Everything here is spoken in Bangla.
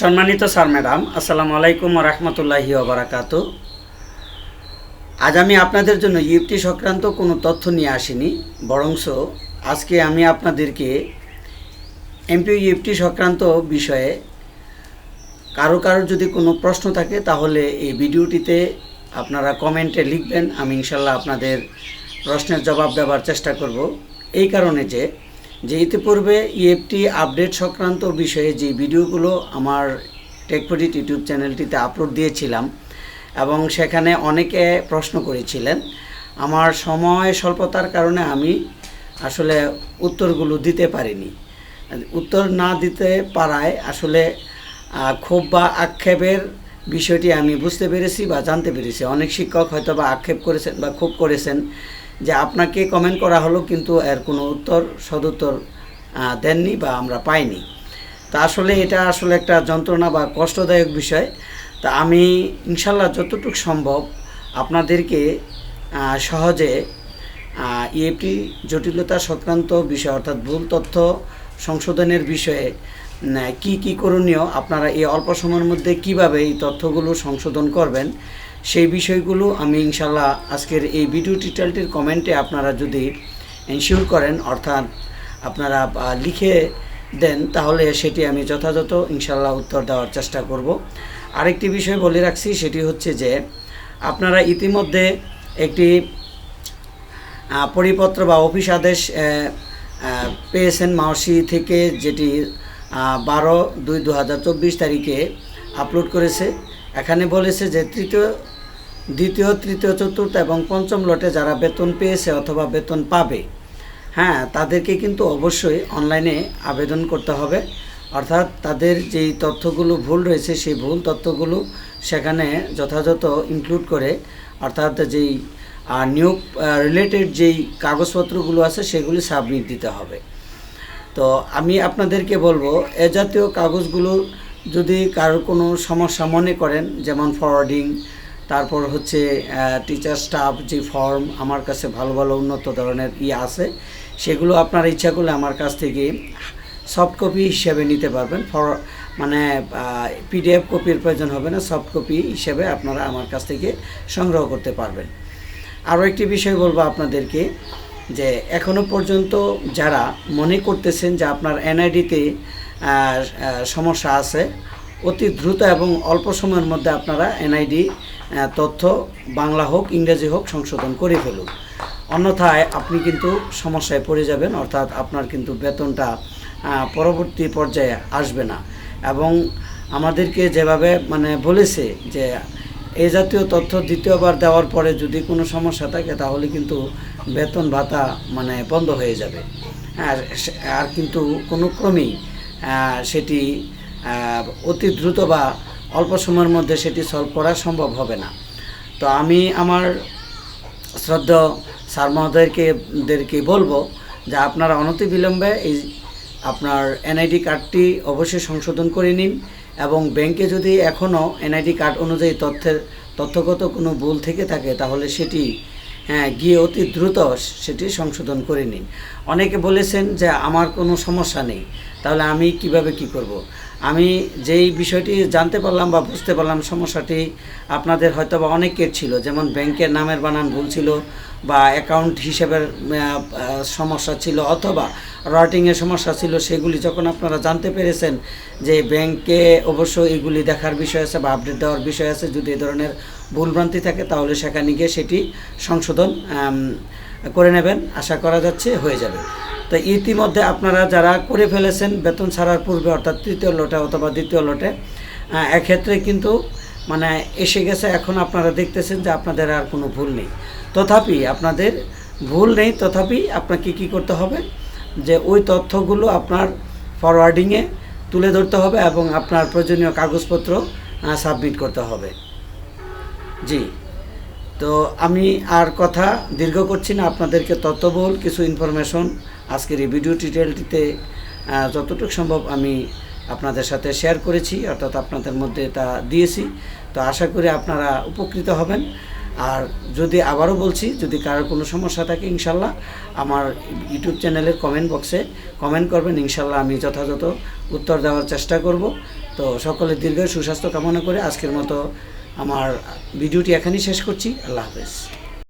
সম্মানিত স্যার, ম্যাডাম, আসসালামু আলাইকুম রহমতুল্লাহি ওবরাকাত আজ আমি আপনাদের জন্য ইউপটি সংক্রান্ত কোনো তথ্য নিয়ে আসিনি, বরংস আজকে আমি আপনাদেরকে এমপি ইউপটি সংক্রান্ত বিষয়ে কারও কারও যদি কোনো প্রশ্ন থাকে, তাহলে এই ভিডিওটিতে আপনারা কমেন্টে লিখবেন, আমি ইনশাল্লাহ আপনাদের প্রশ্নের জবাব দেওয়ার চেষ্টা করব। এই কারণে যে যে ইতিপূর্বে ইএফটি আপডেট সংক্রান্ত বিষয়ে যে ভিডিওগুলো আমার টেকপডিট ইউটিউব চ্যানেলটিতে আপলোড দিয়েছিলাম এবং সেখানে অনেকে প্রশ্ন করেছিলেন, আমার সময় স্বল্পতার কারণে আমি আসলে উত্তরগুলো দিতে পারিনি। উত্তর না দিতে পারায় আসলে ক্ষোভ বা আক্ষেপের বিষয়টি আমি বুঝতে পেরেছি বা জানতে পেরেছি। অনেক শিক্ষক হয়তো বা আক্ষেপ করেছেন বা ক্ষোভ করেছেন যে আপনাকে কমেন্ট করা হলো কিন্তু এর কোনো উত্তর, সদুত্তর দেননি বা আমরা পাইনি। তা আসলে এটা আসলে একটা যন্ত্রণা বা কষ্টদায়ক বিষয়। তা আমি ইনশাল্লাহ যতটুকু সম্ভব আপনাদেরকে সহজে ইএপটি জটিলতা সংক্রান্ত বিষয় অর্থাৎ ভুল তথ্য সংশোধনের বিষয়ে কি কি করণীয়, আপনারা এই অল্প সময়ের মধ্যে কীভাবে এই তথ্যগুলো সংশোধন করবেন সেই বিষয়গুলো আমি ইনশাল্লাহ আজকের এই ভিডিও টিটেলটির কমেন্টে আপনারা যদি এনশিওর করেন, অর্থাৎ আপনারা লিখে দেন, তাহলে সেটি আমি যথাযথ ইনশাল্লাহ উত্তর দেওয়ার চেষ্টা করব। আরেকটি বিষয় বলে রাখছি, সেটি হচ্ছে যে আপনারা ইতিমধ্যে একটি পরিপত্র বা অফিস আদেশ পেয়েছেন মাওসি থেকে, যেটি বারো দুই দু তারিখে আপলোড করেছে। এখানে বলেছে যে তৃতীয় দ্বিতীয়, তৃতীয়, চতুর্থ এবং পঞ্চম লটে যারা বেতন পেয়েছে অথবা বেতন পাবে হ্যাঁ তাদেরকে কিন্তু অবশ্যই অনলাইনে আবেদন করতে হবে। অর্থাৎ তাদের যেই তথ্যগুলো ভুল রয়েছে, সেই ভুল তথ্যগুলো সেখানে যথাযথ ইনক্লুড করে, অর্থাৎ যেই নিয়োগ রিলেটেড যেই কাগজপত্রগুলো আছে, সেগুলি সাবমিট দিতে হবে। তো আমি আপনাদেরকে বলব, এ জাতীয় কাগজগুলো যদি কারোর কোনো সমস্যা মনে করেন, যেমন ফরওয়ার্ডিং তারপর হচ্ছে টিচার স্টাফ যে ফর্ম আমার কাছে ভালো ভালো উন্নত ধরনের ইয়ে আছে, সেগুলো আপনার ইচ্ছা করলে আমার কাছ থেকে সফট কপি হিসেবে নিতে পারবেন। ফর মানে পিডিএফ কপির প্রয়োজন হবে না সফট কপি হিসেবে আপনারা আমার কাছ থেকে সংগ্রহ করতে পারবেন। আরও একটি বিষয় বলব আপনাদেরকে, যে এখনও পর্যন্ত যারা মনে করতেছেন যে আপনার এনআইডিতে সমস্যা আছে অতি দ্রুত এবং অল্প সময়ের মধ্যে আপনারা এনআইডি তথ্য বাংলা হোক, ইংরেজি হোক, সংশোধন করে ফেলুন। অন্যথায় আপনি কিন্তু সমস্যায় পড়ে যাবেন, অর্থাৎ আপনার কিন্তু বেতনটা পরবর্তী পর্যায়ে আসবে না। এবং আমাদেরকে যেভাবে মানে বলেছে যে এই জাতীয় তথ্য দ্বিতীয়বার দেওয়ার পরে যদি কোনো সমস্যা থাকে, তাহলে কিন্তু বেতন ভাতা মানে বন্ধ হয়ে যাবে। আর আর কিন্তু কোনো ক্রমেই সেটি অতি দ্রুত বা অল্প সময়ের মধ্যে সেটি সলভ করা সম্ভব হবে না তো আমি আমার শ্রদ্ধা স্যার মহোদয়কেদেরকে বলব যে আপনারা অনতিবিলম্বে এই আপনার এনআইডি কার্ডটি অবশ্যই সংশোধন করে নিন এবং ব্যাংকে যদি এখনও এনআইডি কার্ড অনুযায়ী তথ্যের, তথ্যগত কোনো ভুল থেকে থাকে তাহলে সেটি হ্যাঁ গিয়ে অতি দ্রুত সেটি সংশোধন করে নিন অনেকে বলেছেন যে আমার কোনো সমস্যা নেই, তাহলে আমি কীভাবে কি করব। আমি যেই বিষয়টি জানতে পারলাম বা বুঝতে পারলাম, সমস্যাটি আপনাদের হয়তো বা অনেকের ছিল। যেমন ব্যাংকের নামের বানান ভুল ছিল বা অ্যাকাউন্ট হিসেবের সমস্যা ছিল অথবা রাইটিংয়ের সমস্যা ছিল, সেগুলি যখন আপনারা জানতে পেরেছেন যে ব্যাংকে অবশ্য এগুলি দেখার বিষয় আছে বা আপডেট দেওয়ার বিষয় আছে, যদি এ ধরনের ভুলভ্রান্তি থাকে, তাহলে সেখানে গিয়ে সেটি সংশোধন করে নেবেন। আশা করা যাচ্ছে হয়ে যাবে। তো ইতিমধ্যে আপনারা যারা করে ফেলেছেন বেতন ছাড়ার পূর্বে, অর্থাৎ তৃতীয় লটে অথবা দ্বিতীয় লটে এক্ষেত্রে কিন্তু মানে এসে গেছে, এখন আপনারা দেখতেছেন যে আপনাদের আর কোনো ভুল নেই। তথাপি আপনাদের ভুল নেই, তথাপি আপনাকে কি করতে হবে? যে ওই তথ্যগুলো আপনার ফরওয়ার্ডিংয়ে তুলে ধরতে হবে এবং আপনার প্রয়োজনীয় কাগজপত্র সাবমিট করতে হবে। জি। তো আমি আর কথা দীর্ঘ করছি না, আপনাদেরকে তথ্যবহুল কিছু ইনফরমেশন আজকের এই ভিডিও টিটেলটিতে যতটুকু সম্ভব আমি আপনাদের সাথে শেয়ার করেছি, অর্থাৎ আপনাদের মধ্যে তা দিয়েছি। তো আশা করি আপনারা উপকৃত হবেন। আর যদি আবারও বলছি, যদি কারোর কোনো সমস্যা থাকে, ইনশাল্লাহ আমার ইউটিউব চ্যানেলের কমেন্ট বক্সে কমেন্ট করবেন। ইনশাল্লাহ আমি যথাযথ উত্তর দেওয়ার চেষ্টা করব। তো সকলের দীর্ঘ সুস্বাস্থ্য কামনা করে আজকের মতো আমার ভিডিওটি এখানেই শেষ করছি। আল্লাহ হাফেজ।